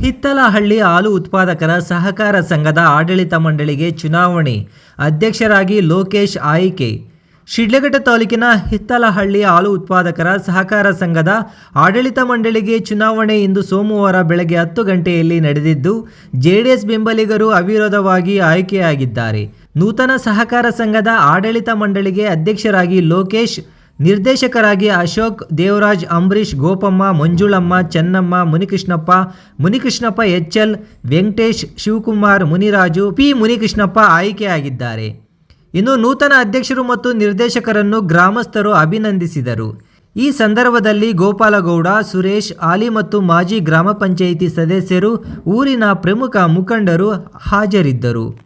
ಹಿತ್ತಲಹಳ್ಳಿ ಹಾಲು ಉತ್ಪಾದಕರ ಸಹಕಾರ ಸಂಘದ ಆಡಳಿತ ಮಂಡಳಿಗೆ ಚುನಾವಣೆ. ಅಧ್ಯಕ್ಷರಾಗಿ ಲೋಕೇಶ್ ಆಯ್ಕೆ. ಶಿಡ್ಲಘಟ್ಟ ತಾಲೂಕಿನ ಹಿತ್ತಲಹಳ್ಳಿ ಹಾಲು ಉತ್ಪಾದಕರ ಸಹಕಾರ ಸಂಘದ ಆಡಳಿತ ಮಂಡಳಿಗೆ ಚುನಾವಣೆ ಇಂದು ಸೋಮವಾರ ಬೆಳಗ್ಗೆ ಹತ್ತು ಗಂಟೆಯಲ್ಲಿ ನಡೆದಿದ್ದು, ಜೆಡಿಎಸ್ ಬೆಂಬಲಿಗರು ಅವಿರೋಧವಾಗಿ ಆಯ್ಕೆಯಾಗಿದ್ದಾರೆ. ನೂತನ ಸಹಕಾರ ಸಂಘದ ಆಡಳಿತ ಮಂಡಳಿಗೆ ಅಧ್ಯಕ್ಷರಾಗಿ ಲೋಕೇಶ್ ನಿರ್ದೇಶಕರಾಗಿ Ashok, Devaraj, Ambareesh, Gopamma, Manjulamma, Chennamma, Munikrishnappa Munikrishnappa H L, Venkatesh, Shivakumar, Muniraju, P. Munikrishnappa ಆಯ್ಕೆಯಾಗಿದ್ದಾರೆ. ಇನ್ನು ನೂತನ ಅಧ್ಯಕ್ಷರು ಮತ್ತು ನಿರ್ದೇಶಕರನ್ನು ಗ್ರಾಮಸ್ಥರು ಅಭಿನಂದಿಸಿದರು. ಈ ಸಂದರ್ಭದಲ್ಲಿ ಗೋಪಾಲಗೌಡ, ಸುರೇಶ್, ಆಲಿ ಮತ್ತು ಮಾಜಿ ಗ್ರಾಮ ಪಂಚಾಯಿತಿ ಸದಸ್ಯರು, ಊರಿನ ಪ್ರಮುಖ ಮುಖಂಡರು ಹಾಜರಿದ್ದರು.